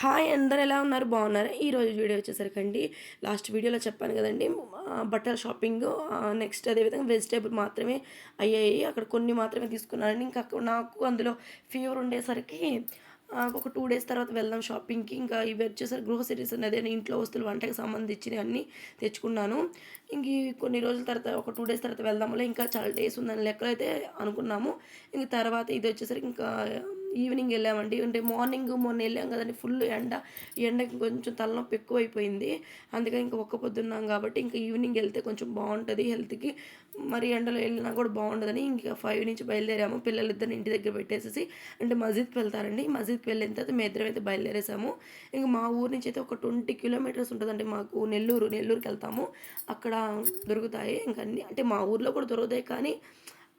Hi అందరు ఎలా ఉన్నారు? బాగున్నారా? ఈరోజు వీడియో వచ్చేసరికండి లాస్ట్ వీడియోలో చెప్పాను కదండి బట్టల షాపింగ్ నెక్స్ట్ అదేవిధంగా వెజిటేబుల్ మాత్రమే అయ్యాయి. అక్కడ కొన్ని మాత్రమే తీసుకున్నాను ఇంకా అక్కడ నాకు అందులో ఫీవర్ ఉండేసరికి ఒక టూ డేస్ తర్వాత వెళ్దాం షాపింగ్కి ఇంకా ఇవి వచ్చేసరికి గ్రోసరీస్ అదే ఇంట్లో వస్తువులు వంటకి సంబంధించినవి అన్నీ తెచ్చుకున్నాను. ఇంక కొన్ని రోజుల తర్వాత ఒక టూ డేస్ తర్వాత వెళ్దాంలే. ఇంకా చాలా డేస్ ఉందని లెక్కలు అయితే అనుకున్నాము. ఇంక తర్వాత ఇది వచ్చేసరికి ఇంకా ఈవినింగ్ వెళ్ళామండి. అంటే మార్నింగ్ మొన్న వెళ్ళాం కదండి. ఫుల్ ఎండ. ఎండకి కొంచెం తలనొప్పి ఎక్కువైపోయింది. అందుకని ఇంకా ఒక్క పొద్దున్నాం కాబట్టి ఇంకా ఈవినింగ్ వెళ్తే కొంచెం బాగుంటుంది హెల్త్కి. మరి ఎండలో వెళ్ళినా కూడా బాగుండదని ఇంకా ఫైవ్ నుంచి బయలుదేరాము. పిల్లలిద్దరిని ఇంటి దగ్గర పెట్టేసేసి అంటే మస్జిద్కి వెళ్తారండి. మస్జిద్కి వెళ్ళిన తర్వాత మేము ఇద్దరం అయితే బయలుదేరేసాము. ఇంకా మా ఊరు నుంచి అయితే ఒక ట్వంటీ కిలోమీటర్స్ ఉంటుందండి మాకు. నెల్లూరు నెల్లూరుకి వెళ్తాము. అక్కడ దొరుకుతాయి. ఇంకా అన్నీ అంటే మా ఊర్లో కూడా దొరుకుతాయి కానీ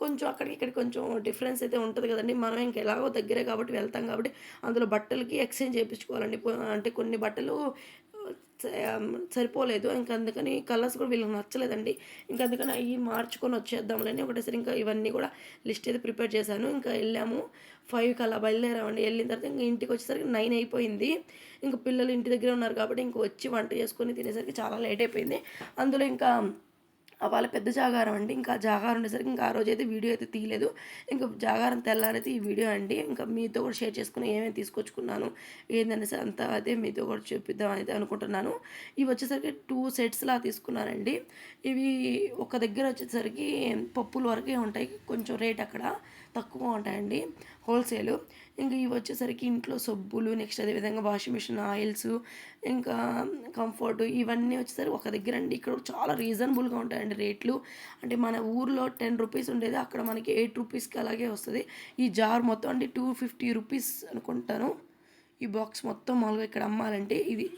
కొంచెం అక్కడికి ఇక్కడ కొంచెం డిఫరెన్స్ అయితే ఉంటుంది కదండి. మనం ఇంకా ఎలాగో దగ్గరే కాబట్టి వెళ్తాం కాబట్టి అందులో బట్టలకి ఎక్స్చేంజ్ చేయించుకోవాలండి. అంటే కొన్ని బట్టలు సరిపోలేదు. ఇంకా అందుకని కలర్స్ కూడా వీళ్ళకి నచ్చలేదండి. ఇంకా అందుకని అవి మార్చుకొని వచ్చేద్దాంలేని ఒకటేసారి ఇంకా ఇవన్నీ కూడా లిస్ట్ అయితే ప్రిపేర్ చేశాను. ఇంకా వెళ్ళాము. ఫైవ్కి అలా బయలుదేరామండి. వెళ్ళిన తర్వాత ఇంకా ఇంటికి వచ్చేసరికి నైన్ అయిపోయింది. ఇంకా పిల్లలు ఇంటి దగ్గర ఉన్నారు కాబట్టి ఇంక వచ్చి వంట చేసుకొని తినేసరికి చాలా లేట్ అయిపోయింది. అందులో ఇంకా వాళ్ళ పెద్ద జాగారం అండి. ఇంకా జాగారం ఉండేసరికి ఇంకా ఆ రోజు అయితే వీడియో అయితే తీయలేదు. ఇంకా జాగారం తెల్లారైతే ఈ వీడియో అండి. ఇంకా మీతో కూడా షేర్ చేసుకుని ఏమేమి తీసుకొచ్చుకున్నాను ఏందనేసి అంతా అదే మీతో కూడా చూపిద్దాం అయితే అనుకుంటున్నాను. ఇవి వచ్చేసరికి టూ సెట్స్ లా తీసుకున్నానండి. ఇవి ఒక దగ్గర వచ్చేసరికి పప్పుల వరకే ఉంటాయి. కొంచెం రేట్ అక్కడ తక్కువ ఉంటాయండి హోల్సేల్. ఇంకా ఇవి వచ్చేసరికి ఇంట్లో సబ్బులు నెక్స్ట్ అదేవిధంగా వాషింగ్ మిషన్ ఆయిల్స్ ఇంకా కంఫర్ట్ ఇవన్నీ వచ్చేసరికి ఒక దగ్గర అండి. ఇక్కడ చాలా రీజనబుల్గా ఉంటాయండి. రేట్లు. అంటే మన ఊర్లో టెన్ రూపీస్ ఉండేది అక్కడ మనకి ఎయిట్ రూపీస్కి అలాగే వస్తుంది. ఈ జార్ మొత్తం అంటే టూ ఫిఫ్టీ రూపీస్ అనుకుంటాను. ఈ బాక్స్ మొత్తం మామూలుగా ఇక్కడ అమ్మాలంటే ఇది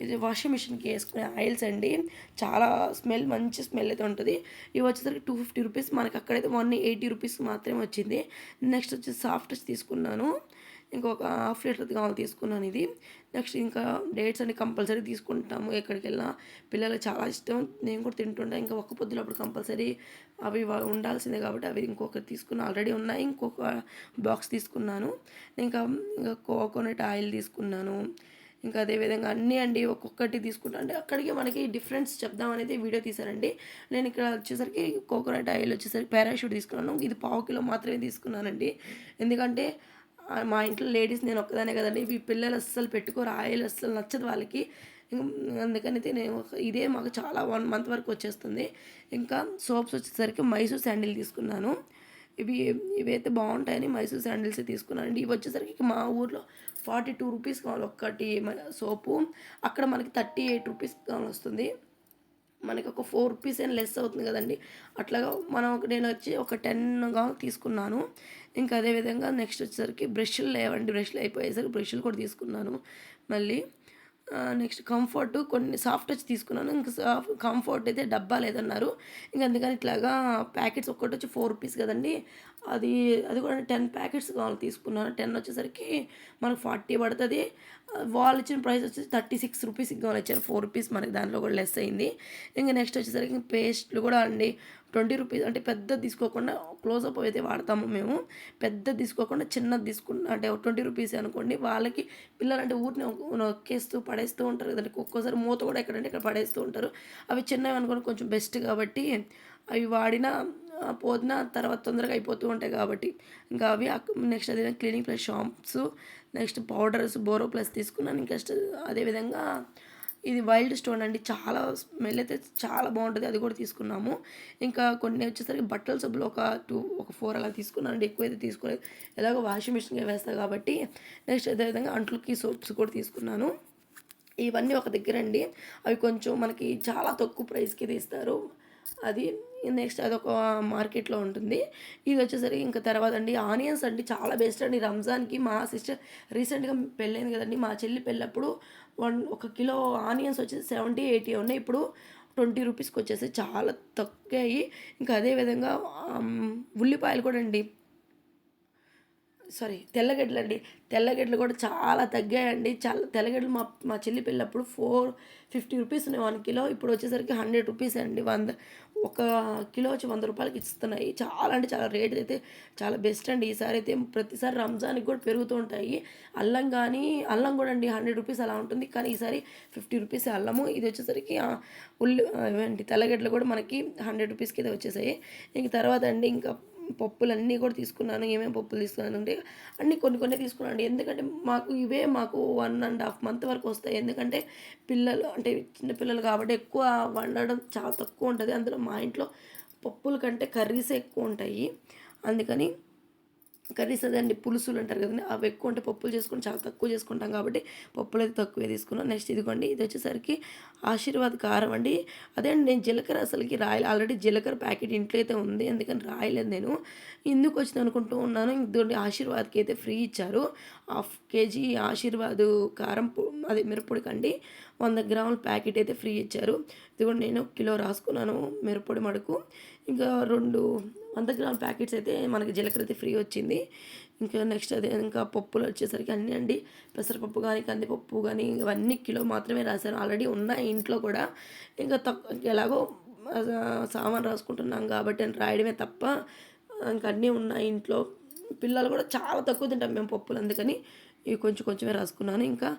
ఇది వాషింగ్ మిషన్కి వేసుకునే ఆయిల్స్ అండి. చాలా స్మెల్ మంచి స్మెల్ అయితే ఉంటుంది. ఇవి వచ్చేసరికి టూ ఫిఫ్టీ రూపీస్. మనకి అక్కడైతే వన్ ఎయిటీ రూపీస్ మాత్రమే వచ్చింది. నెక్స్ట్ వచ్చి సాఫ్ట్ తీసుకున్నాను. ఇంకొక హాఫ్ లీటర్ కావాలి తీసుకున్నాను ఇది. నెక్స్ట్ ఇంకా డేట్స్ అన్ని కంపల్సరీ తీసుకుంటాము ఎక్కడికి వెళ్ళినా పిల్లలకు చాలా ఇష్టం. నేను కూడా తింటుంటా ఇంకా ఒక్క పొద్దులో అప్పుడు కంపల్సరీ అవి ఉండాల్సిందే కాబట్టి అవి ఇంకొకటి తీసుకున్నా. ఆల్రెడీ ఉన్నాయి. ఇంకొక బాక్స్ తీసుకున్నాను. ఇంకా ఇంకా కోకోనట్ ఆయిల్ తీసుకున్నాను. ఇంకా అదేవిధంగా అన్నీ అండి ఒక్కొక్కటి తీసుకుంటా. అంటే అక్కడికి మనకి డిఫరెన్స్ చెప్దామనేది వీడియో తీశానండి. నేను ఇక్కడ వచ్చేసరికి కోకోనట్ ఆయిల్ వచ్చేసరికి పారాషూట్ తీసుకున్నాను. ఇది పావు కిలో మాత్రమే తీసుకున్నానండి. ఎందుకంటే మా ఇంట్లో లేడీస్ నేను ఒక్కదానే కదండి. ఈ పిల్లలు అస్సలు పెట్టుకోరు ఆయిల్ అస్సలు నచ్చదు వాళ్ళకి. అందుకనైతే నేను ఇదే మాకు చాలా వన్ మంత్ వరకు వచ్చేస్తుంది. ఇంకా సోప్స్ వచ్చేసరికి మైసూర్ శాండిల్ తీసుకున్నాను. ఇవి ఇవైతే బాగుంటాయని మైసూర్ శాండిల్స్ తీసుకున్నానండి. ఇవి వచ్చేసరికి మా ఊర్లో ఫార్టీ టూ రూపీస్ కావాలి ఒక్కటి సోపు. అక్కడ మనకి థర్టీ ఎయిట్ రూపీస్ కావాలి వస్తుంది మనకి ఒక ఫోర్ రూపీస్ అయినా లెస్ అవుతుంది కదండి. అట్లాగా మనం ఒక- నేను వచ్చి ఒక టెన్గా తీసుకున్నాను. ఇంకా అదేవిధంగా నెక్స్ట్ వచ్చేసరికి బ్రష్లు లేవండి. బ్రష్లు అయిపోయేసరికి బ్రష్లు కూడా తీసుకున్నాను. మళ్ళీ నెక్స్ట్ కంఫర్ట్ కొన్ని సాఫ్ట్ వచ్చి తీసుకున్నాను. ఇంకా సాఫ్ట్ కంఫర్ట్ అయితే డబ్బా లేదన్నారు. ఇంకా అందుకని ఇట్లాగా ప్యాకెట్స్ ఒక్కటి వచ్చి ఫోర్ రూపీస్ కదండి. అది అది కూడా టెన్ ప్యాకెట్స్ కావాలి తీసుకున్నాను. టెన్ వచ్చేసరికి మనకు ఫార్టీ పడుతుంది. వాళ్ళు ఇచ్చిన ప్రైస్ వచ్చేసి థర్టీ సిక్స్ రూపీస్ కావాలి ఇచ్చారు. ఫోర్ రూపీస్ మనకి దాంట్లో కూడా లెస్ అయింది. ఇంకా నెక్స్ట్ వచ్చేసరికి పేస్ట్లు కూడా అండి. ట్వంటీ రూపీస్ అంటే పెద్దది తీసుకోకుండా క్లోజప్ అయితే వాడతాము మేము. పెద్దది తీసుకోకుండా చిన్నది తీసుకున్న అంటే ట్వంటీ రూపీస్ అనుకోండి. వాళ్ళకి పిల్లలు అంటే ఊరిని నొక్కేస్తూ పడేస్తూ ఉంటారు కదండి. ఒక్కోసారి మూత కూడా ఎక్కడంటే ఇక్కడ పడేస్తూ ఉంటారు. అవి చిన్నవి అనుకోండి కొంచెం బెస్ట్ కాబట్టి అవి వాడిన పోదిన తర్వాత తొందరగా అయిపోతూ ఉంటాయి కాబట్టి ఇంకా అవి నెక్స్ట్ అదే cleaning plus shampoos next powders Boro plus తీసుకున్నాను. ఇంకా అదేవిధంగా ఇది వైల్డ్ స్టోన్ అండి. చాలా స్మెల్ అయితే చాలా బాగుంటుంది. అది కూడా తీసుకున్నాము. ఇంకా కొన్ని వచ్చేసరికి బట్టల సబ్బులు ఒక టూ ఒక ఫోర్ అలా తీసుకున్నాను అండి. ఎక్కువ అయితే తీసుకోలేదు. ఎలాగో వాషింగ్ మిషన్గా వేస్తాను కాబట్టి నెక్స్ట్ అదేవిధంగా అంట్లకి సోప్స్ కూడా తీసుకున్నాను. ఇవన్నీ ఒక దగ్గర అండి. అవి కొంచెం మనకి చాలా తక్కువ ప్రైస్కి తీస్తారు. అది నెక్స్ట్ అదొక మార్కెట్లో ఉంటుంది. ఇది వచ్చేసరికి ఇంకా తర్వాత అండి ఆనియన్స్ అండి చాలా బెస్ట్ అండి. రంజాన్కి మా సిస్టర్ రీసెంట్గా పెళ్ళైంది కదండి. మా చెల్లి పెళ్ళప్పుడు వన్ ఒక కిలో ఆనియన్స్ వచ్చేసి సెవెంటీ ఎయిటీ ఉన్నాయి. ఇప్పుడు ట్వంటీ రూపీస్కి వచ్చేసి చాలా తక్కువ అయ్యి ఇంకా అదేవిధంగా ఉల్లిపాయలు కూడా అండి. సారీ తెల్లగడ్డలు అండి తెల్లగడ్డలు కూడా చాలా తగ్గాయండి. చాలా తెల్లగడ్డలు మా మా చెల్లి పెళ్ళప్పుడు ఫోర్ ఫిఫ్టీ రూపీస్ ఉన్నాయి వన్ కిలో. ఇప్పుడు వచ్చేసరికి హండ్రెడ్ రూపీస్ అండి. వంద ఒక కిలో వచ్చి వంద రూపాయలకి ఇస్తున్నాయి. చాలా అంటే చాలా రేట్ అయితే చాలా బెస్ట్ అండి. ఈసారి అయితే ప్రతిసారి రంజాన్కి కూడా పెరుగుతూ ఉంటాయి. అల్లం కానీ అల్లం కూడా అండి హండ్రెడ్ రూపీస్ అలా ఉంటుంది. కానీ ఈసారి ఫిఫ్టీ రూపీస్ అల్లము. ఇది వచ్చేసరికి ఉల్లి ఏంటి తెల్లగడ్డలు కూడా మనకి హండ్రెడ్ రూపీస్కి అయితే వచ్చేసాయి. ఇంక తర్వాత అండి ఇంకా పప్పులు అన్నీ కూడా తీసుకున్నాను ఏమేమి పప్పులు తీసుకున్నాను అంటే అన్నీ కొన్ని కొన్ని తీసుకున్నాను ఎందుకంటే మాకు ఇవే మాకు వన్ అండ్ హాఫ్ మంత్ వరకు వస్తాయి. ఎందుకంటే పిల్లలు అంటే చిన్న పిల్లలు కాబట్టి ఎక్కువ వండడం చాలా తక్కువ ఉంటుంది. అందులో మా ఇంట్లో పప్పుల కంటే కర్రీసే ఎక్కువ ఉంటాయి. అందుకని కర్రీస్ అదండి పులుసులు అంటారు కదండి అవి ఎక్కువ ఉంటే పప్పులు చేసుకుని చాలా తక్కువ చేసుకుంటాం కాబట్టి పప్పులు అయితే తక్కువే తీసుకున్నాం. నెక్స్ట్ ఇదిగోండి ఇది వచ్చేసరికి ఆశీర్వాద్ కారం అండి. అదే అండి నేను జీలకర్ర అసలుకి రాయలు ఆల్రెడీ జీలకర్ర ప్యాకెట్ ఇంట్లో అయితే ఉంది అందుకని రాయలేదు నేను. ఎందుకు వచ్చింది అనుకుంటూ ఉన్నాను ఇదిగోండి ఆశీర్వాద్కి అయితే ఫ్రీ ఇచ్చారు. హాఫ్ కేజీ ఆశీర్వాద్ కారం అది అదే వంద గ్రాముల ప్యాకెట్ అయితే ఫ్రీ ఇచ్చారు. ఇదిగోండి నేను కిలో రాసుకున్నాను మిరపొడి మడుకు ఇంకా రెండు వంద గ్రాముల ప్యాకెట్స్ అయితే మనకి జీలకర్ర అయితే ఫ్రీ వచ్చింది. ఇంకా నెక్స్ట్ అదే ఇంకా పప్పులు వచ్చేసరికి అన్నీ అండి. పెసరపప్పు కానీ కందిపప్పు కానీ ఇవన్నీ కిలో మాత్రమే రాశాను. ఆల్రెడీ ఉన్నాయి ఇంట్లో కూడా. ఇంకా తక్కువ ఎలాగో సామాన్ రాసుకుంటున్నాం కాబట్టి రాయడమే తప్ప ఇంకా అన్నీ ఉన్నాయి ఇంట్లో. పిల్లలు కూడా చాలా తక్కువ తింటాం మేము పప్పులు. అందుకని ఇవి కొంచెం కొంచెమే రాసుకున్నాను. ఇంకా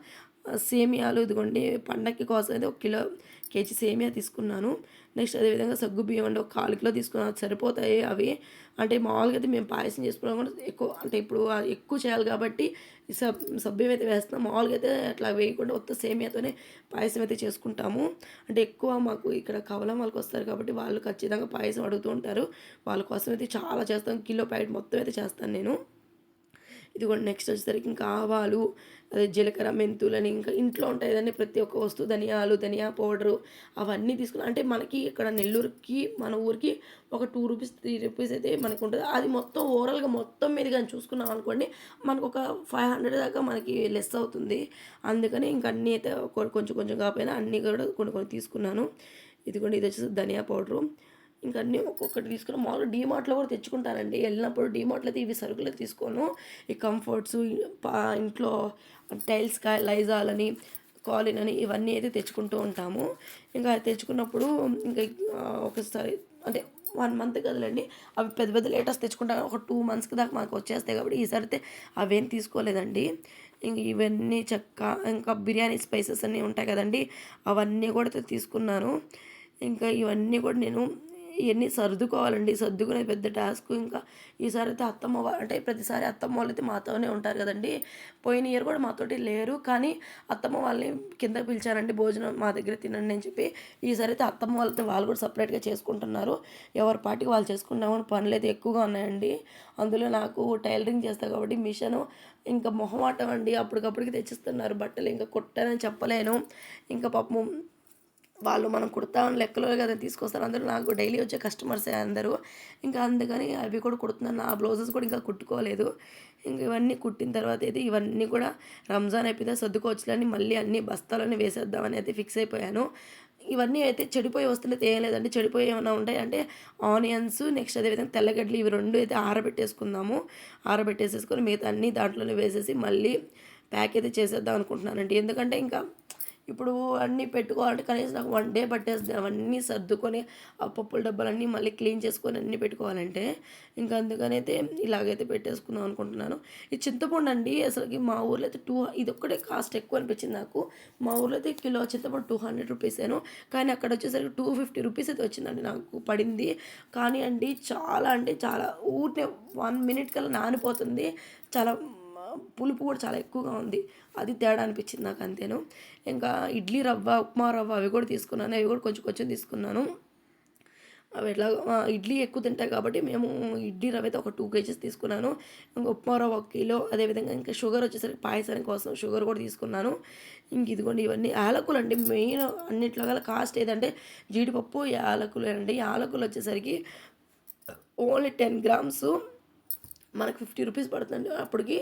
సేమియాలు ఇదిగోండి పండక్కి కోసం అయితే ఒక కిలో కేజీ సేమియా తీసుకున్నాను. నెక్స్ట్ అదేవిధంగా సగ్గు బియ్యం అంటే ఒక కాలు కిలో తీసుకున్నాను అది సరిపోతాయి అవి. అంటే మామూలుగా అయితే మేము పాయసం చేసుకున్నాం కూడా ఎక్కువ అంటే ఇప్పుడు ఎక్కువ చేయాలి కాబట్టి సబ్ సభ్యం అయితే వేస్తున్నాం. మామూలుగా అయితే అట్లా వేయకుండా మొత్తం సేమియాతోనే పాయసం అయితే చేసుకుంటాము. అంటే ఎక్కువ మాకు ఇక్కడ కవలం వాళ్ళకి వస్తారు కాబట్టి వాళ్ళు ఖచ్చితంగా పాయసం అడుగుతూ ఉంటారు. వాళ్ళ కోసం అయితే చాలా చేస్తాం. కిలో ప్యాకెట్ మొత్తం అయితే చేస్తాను నేను. ఇదిగోండి నెక్స్ట్ వచ్చేసరికి ఇంకా ఆవాలు అదే జీలకర్ర మెంతులని ఇంకా ఇంట్లో ఉంటాయి దాన్ని ప్రతి ఒక్క వస్తువు ధనియాలు ధనియా పౌడరు అవన్నీ తీసుకుని అంటే మనకి ఇక్కడ నెల్లూరుకి మన ఊరికి ఒక టూ రూపీస్ త్రీ రూపీస్ అయితే మనకు ఉంటుంది. అది మొత్తం ఓవరాల్గా మొత్తం మీద కానీ చూసుకున్నాం అనుకోండి మనకు ఒక ఫైవ్ హండ్రెడ్ దాకా మనకి లెస్ అవుతుంది. అందుకని ఇంక అన్నీ అయితే కొంచెం కొంచెం కాకపోయినా అన్నీ కూడా కొన్ని కొన్ని తీసుకున్నాను. ఇదిగోండి ఇది వచ్చేసి ధనియా పౌడరు. ఇంకా అన్నీ ఒక్కొక్కటి తీసుకుని మామూలుగా డీమార్ట్లో కూడా తెచ్చుకుంటానండి వెళ్ళినప్పుడు డీమార్ట్లో అయితే ఇవి సరుకులు తీసుకోను. ఈ కంఫర్ట్స్ ఇంట్లో టైల్స్ కా లైజాల్ అని కాలిన్ అని ఇవన్నీ అయితే తెచ్చుకుంటూ ఉంటాము. ఇంకా తెచ్చుకున్నప్పుడు ఇంకా ఒకసారి అంటే వన్ మంత్ కదలండి. అవి పెద్ద పెద్ద లేటెస్ట్ తెచ్చుకుంటాను. ఒక టూ మంత్స్కి దాకా మాకు వచ్చేస్తాయి కాబట్టి ఈసారి అయితే అవేం తీసుకోలేదండి. ఇంకా ఇవన్నీ చెక్క ఇంకా బిర్యానీ స్పైసెస్ అన్నీ ఉంటాయి కదండి. అవన్నీ కూడా తీసుకున్నాను. ఇంకా ఇవన్నీ కూడా నేను ఇవన్నీ సర్దుకోవాలండి. సర్దుకునే పెద్ద టాస్క్ ఇంకా ఈసారి అయితే అత్తమ్మ అంటే ప్రతిసారి అత్తమ్మ వాళ్ళు అయితే మాతోనే ఉంటారు కదండి. పోయిన ఇయర్ కూడా మాతోటి లేరు. కానీ అత్తమ్మ వాళ్ళని కింద పిలిచారండి భోజనం మా దగ్గర తినండి అని చెప్పి ఈసారి అయితే అత్తమ్మ వాళ్ళతో వాళ్ళు కూడా సపరేట్గా చేసుకుంటున్నారు. ఎవరి పాటికి వాళ్ళు చేసుకుంటామని పనులు అయితే ఎక్కువగా ఉన్నాయండి. అందులో నాకు టైలరింగ్ చేస్తాను కాబట్టి మిషన్ ఇంకా మొహమాటం అండి. అప్పటికప్పటికి తెచ్చిస్తున్నారు. బట్టలు ఇంకా కుట్టనని చెప్పలేను. ఇంకా పాపం వాళ్ళు మనం కుడతా లెక్కలో కదా తీసుకొస్తారు. అందరూ నాకు డైలీ వచ్చే కస్టమర్సే అందరూ. ఇంకా అందుకని అవి కూడా కుడుతున్నాను. నా బ్లౌజెస్ కూడా ఇంకా కుట్టుకోలేదు. ఇంకా ఇవన్నీ కుట్టిన తర్వాత అయితే ఇవన్నీ కూడా రంజాన్ అయిపోతే సర్దుకోవచ్చులని మళ్ళీ అన్ని బస్తాలని వేసేద్దామని అయితే ఫిక్స్ అయిపోయాను. ఇవన్నీ అయితే చెడిపోయి వస్తుంటే ఏం లేదండి చెడిపోయి ఏమైనా ఉంటాయి అంటే ఆనియన్స్ నెక్స్ట్ అదేవిధంగా తెల్లగడ్డలు ఇవి రెండు అయితే ఆరబెట్టేసుకుందాము. ఆరబెట్టేసేసుకొని మిగతా అన్నీ దాంట్లోనే వేసేసి మళ్ళీ ప్యాక్ అయితే చేసేద్దాం అనుకుంటున్నానండి. ఎందుకంటే ఇంకా ఇప్పుడు అన్నీ పెట్టుకోవాలంటే కనీసం నాకు వన్ డే పట్టేస్తుంది. అవన్నీ సర్దుకొని ఆ పప్పుల డబ్బాలన్నీ మళ్ళీ క్లీన్ చేసుకొని అన్నీ పెట్టుకోవాలంటే ఇంకా అందుకనైతే ఇలాగైతే పెట్టేసుకుందాం అనుకుంటున్నాను. ఈ చింతపండు అండి అసలుకి మా ఊర్లో అయితే టూ ఇది ఒక్కటే కాస్ట్ ఎక్కువ అనిపించింది నాకు. మా ఊర్లో అయితే కిలో చింతపండు టూ హండ్రెడ్ రూపీసేను కానీ అక్కడ వచ్చేసరికి టూ ఫిఫ్టీ రూపీస్ అయితే వచ్చిందండి నాకు పడింది. కానీ అండి చాలా అంటే చాలా ఊరినే వన్ మినిట్ కల్లా నానిపోతుంది. చాలా పులుపు కూడా చాలా ఎక్కువగా ఉంది. అది తేడా అనిపించింది నాకు అంతేను. ఇంకా ఇడ్లీ రవ్వ ఉప్మా రవ్వ అవి కూడా తీసుకున్నాను. అవి కూడా కొంచెం కొంచెం తీసుకున్నాను. అవి ఎట్లా ఇడ్లీ ఎక్కువ తింటాయి కాబట్టి మేము ఇడ్లీ రవ్వ అయితే ఒక టూ కేజీస్ తీసుకున్నాను. ఇంకా ఉప్మా రవ్వ ఒక కిలో. అదేవిధంగా ఇంకా షుగర్ వచ్చేసరికి పాయసానికి కోసం షుగర్ కూడా తీసుకున్నాను. ఇంక ఇదిగోండి ఇవన్నీ. యాలకులు అండి మెయిన్ అన్నిట్లో గల కాస్ట్ ఏదంటే జీడిపప్పు యాలకులు అండి. యాలకులు వచ్చేసరికి ఓన్లీ టెన్ గ్రామ్స్. మనకు ఫిఫ్టీ రూపీస్ పడుతుంది అప్పటికి.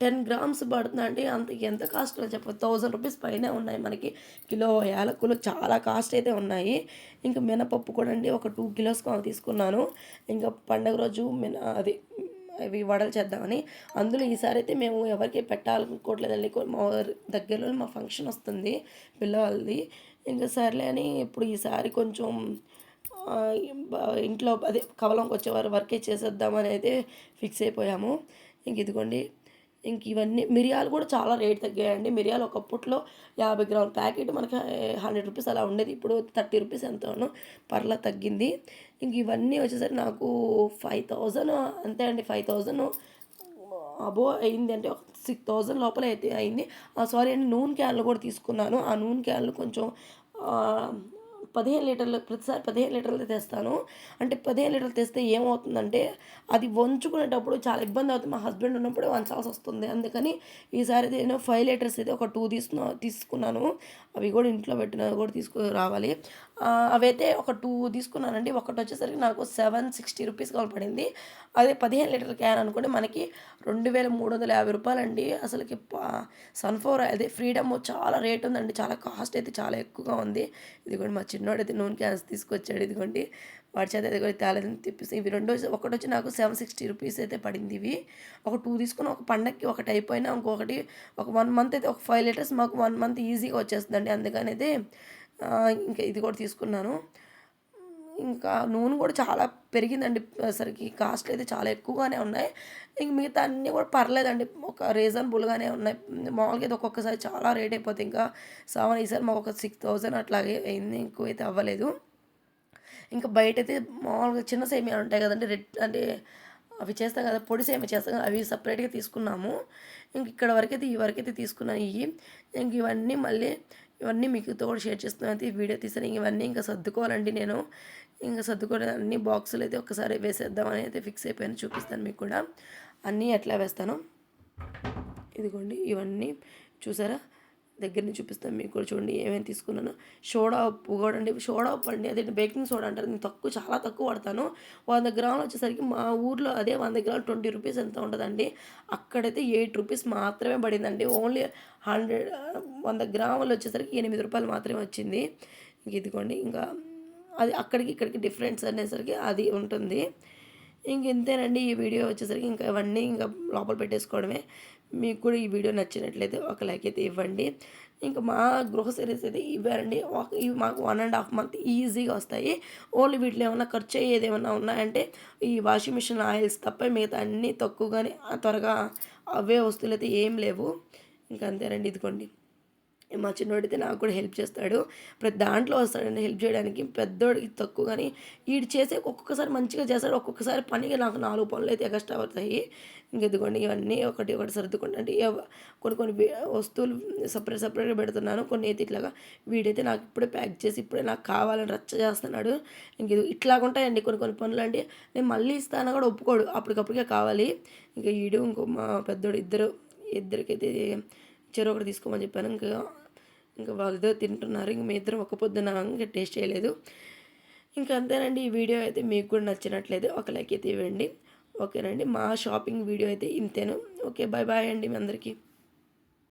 టెన్ గ్రామ్స్ పడుతుంది అంటే అంత ఎంత కాస్ట్ చెప్ప? థౌజండ్ రూపీస్ పైనే ఉన్నాయి మనకి. కిలో యాలకులు చాలా కాస్ట్ అయితే ఉన్నాయి. ఇంకా మినపప్పు కూడా అండి ఒక టూ కిలోస్ తీసుకున్నాను. ఇంకా పండగ రోజు మిన అది అవి వడలు చేద్దామని. అందులో ఈసారి అయితే మేము ఎవరికి పెట్టాలనుకోవట్లేదండి. మా దగ్గరలో మా ఫంక్షన్ వస్తుంది పిల్లవాళ్ళది. ఇంకా సర్లే అని ఇప్పుడు ఈసారి కొంచెం ఇంట్లో అదే కవలంకి వచ్చేవారు వర్కే చేసేద్దామని అయితే ఫిక్స్ అయిపోయాము. ఇంక ఇదిగోండి ఇంక ఇవన్నీ మిరియాలు కూడా చాలా రేట్ తగ్గాయండి. మిరియాలు ఒకప్పట్లో యాభై గ్రాముల. ప్యాకెట్ మనకి హండ్రెడ్ రూపీస్ అలా ఉండేది. ఇప్పుడు థర్టీ రూపీస్ ఎంతనో పర్లా తగ్గింది. ఇంక ఇవన్నీ వచ్చేసరికి నాకు ఫైవ్ థౌజండ్ అంతే అండి. ఫైవ్ థౌజండ్ అబో అయింది అంటే ఒక సిక్స్ థౌజండ్ లోపల అయితే అయింది. సారీ అండి నూనె క్యాన్లు కూడా తీసుకున్నాను. ఆ నూనె క్యాన్లు కొంచెం పదిహేను లీటర్లు ప్రతిసారి పదిహేను లీటర్లు తెస్తాను. అంటే పదిహేను లీటర్లు తెస్తే ఏమవుతుందంటే అది వంచుకునేటప్పుడు చాలా ఇబ్బంది అవుతుంది. మా హస్బెండ్ ఉన్నప్పుడు వంచాల్సి వస్తుంది. అందుకని ఈసారి అయితే నేను ఫైవ్ లీటర్స్ అయితే ఒక టూ తీసుకున్నా తీసుకున్నాను. అవి కూడా ఇంట్లో పెట్టిన కూడా తీసుకు రావాలి. అవైతే ఒక టూ తీసుకున్నానండి. ఒకటి వచ్చేసరికి నాకు సెవెన్ సిక్స్టీ రూపీస్ కావాలి పడింది. అదే పదిహేను లీటర్ క్యాన్ అనుకోండి మనకి రెండు వేల మూడు వందల యాభై రూపాయలండి. అసలుకి సన్ఫ్లవర్ అదే ఫ్రీడమ్ చాలా రేట్ ఉందండి. చాలా కాస్ట్ అయితే చాలా ఎక్కువగా ఉంది. ఇదిగోండి మా చిన్నోడు అయితే నూనె క్యాన్స్ తీసుకొచ్చాడు. ఇదిగోండి వాడి చేత ఇదిగోండి తేలేదని తెప్పిస్తే ఇవి రెండు ఒకటి వచ్చి నాకు సెవెన్ సిక్స్టీ రూపీస్ అయితే పడింది ఇవి. ఒక టూ తీసుకుని ఒక పండక్కి ఒకటి అయిపోయినా ఇంకొకటి ఒక వన్ మంత్ అయితే ఒక ఫైవ్ లీటర్స్ మాకు వన్ మంత్ ఈజీగా వచ్చేస్తుందండి. అందుకని అయితే ఇంకా ఇది కూడా తీసుకున్నాను. ఇంకా నూనె కూడా చాలా పెరిగిందండి. సరికి కాస్ట్ అయితే చాలా ఎక్కువగానే ఉన్నాయి. ఇంక మిగతా అన్నీ కూడా పర్లేదండి. ఒక రీజనబుల్గానే ఉన్నాయి. మామూలుగా అయితే ఒక్కొక్కసారి చాలా రేట్ అయిపోతుంది ఇంకా సెవెన్ ఈసారి మాకు ఒక సిక్స్ థౌజండ్ అట్లాగే అయింది. ఎక్కువ అయితే అవ్వలేదు. ఇంకా బయట అయితే మామూలుగా చిన్న సేమియా ఉంటాయి కదండి. రెడ్ అంటే అవి చేస్తాం కదా పొడి సేమ చేస్తాం కదా అవి సపరేట్గా తీసుకున్నాము. ఇంక ఇక్కడ వరకైతే ఈ వరకైతే తీసుకున్నాను ఇవి ఇంక ఇవన్నీ మళ్ళీ ఇవన్నీ మీకు కూడా షేర్ చేస్తున్నాను. అయితే ఈ వీడియో తీసాను. ఇవన్నీ ఇంకా సర్దుకోవాలండి నేను. ఇంకా సర్దుకోవడం అన్ని బాక్సులు అయితే ఒకసారి వేసేద్దామని అయితే ఫిక్స్ అయిపోయాను. చూపిస్తాను మీకు కూడా. అన్నీ ఎట్లా వేస్తాను? ఇదిగోండి. ఇవన్నీ చూసారా? దగ్గర నుంచి చూపిస్తాను మీకు కూడా చూడండి ఏమేమి తీసుకున్నాను. సోడా ఉప్పు కూడా అండి సోడా ఉప్పు అండి అదే బేకింగ్ సోడా అంటారు. నేను తక్కువ చాలా తక్కువ వాడతాను. వంద గ్రాములు వచ్చేసరికి మా ఊర్లో అదే వంద గ్రాములు ట్వంటీ రూపీస్ ఎంత ఉంటుందండి. అక్కడైతే ఎయిట్ రూపీస్ మాత్రమే పడిందండి. ఓన్లీ హండ్రెడ్ వంద గ్రాములు వచ్చేసరికి ఎనిమిది రూపాయలు మాత్రమే వచ్చింది. ఇంక ఇదిగోండి ఇంకా అది అక్కడికి ఇక్కడికి డిఫరెన్స్ అనేసరికి అది ఉంటుంది. ఇంక ఇంతేనండి ఈ వీడియో వచ్చేసరికి ఇంకా ఇవన్నీ ఇంకా లోపల పెట్టేసుకోవడమే. మీకు కూడా ఈ వీడియో నచ్చినట్లయితే ఒక లైక్ అయితే ఇవ్వండి. ఇంకా మా గ్రోసరీస్ అయితే ఇవ్వారండి. ఇవి మాకు వన్ అండ్ హాఫ్ మంత్ ఈజీగా వస్తాయి. ఓన్లీ వీటిలో ఏమైనా ఖర్చు అయ్యేది ఏమైనా ఉన్నాయంటే ఈ వాషింగ్ మిషన్ ఆయిల్స్ తప్ప మిగతా అన్నీ తక్కువగానే త్వరగా అవే వస్తువులు అయితే ఏం లేవు. ఇంకా అంతేనండి ఇదిగోండి. మా చిన్నోడైతే నాకు కూడా హెల్ప్ చేస్తాడు. ప్రతి దాంట్లో వస్తాడండి హెల్ప్ చేయడానికి. పెద్దోడికి తక్కువ కానీ వీడు చేసే ఒక్కొక్కసారి మంచిగా చేస్తాడు. ఒక్కొక్కసారి పనిగా నాకు నాలుగు పనులు అయితే ఎక్స్ట్రా అవుతాయి. ఇంక ఇదిగోండి ఇవన్నీ ఒకటి ఒకటి సర్దుకుంటే కొన్ని కొన్ని వస్తువులు సపరేట్ సపరేట్గా పెడుతున్నాను. కొన్ని అయితే ఇట్లాగా వీడైతే నాకు ఇప్పుడే ప్యాక్ చేసి ఇప్పుడే నాకు కావాలని రచ్చ చేస్తున్నాడు. ఇంక ఇది ఇట్లాగా ఉంటాయండి కొన్ని కొన్ని పనులు అంటే నేను మళ్ళీ ఇస్తాను కూడా ఒప్పుకోడు. అప్పటికప్పటికే కావాలి. ఇంకా వీడు ఇంకో మా పెద్దోడు ఇద్దరు ఇద్దరికైతే చెరువు ఒకటి తీసుకోమని చెప్పాను. ఇంకా ఇంకా వాళ్ళిద్దరు తింటున్నారు ఇంక మీ ఇద్దరం ఒక పొద్దున ఇంకా టేస్ట్ చేయలేదు. ఇంకా అంతేనండి ఈ వీడియో అయితే మీకు కూడా నచ్చినట్లయితే ఒక లైక్ అయితే ఇవ్వండి. ఓకేనండి మా షాపింగ్ వీడియో అయితే ఇంతేను. ఓకే బాయ్ బాయ్ అండి మీ అందరికీ.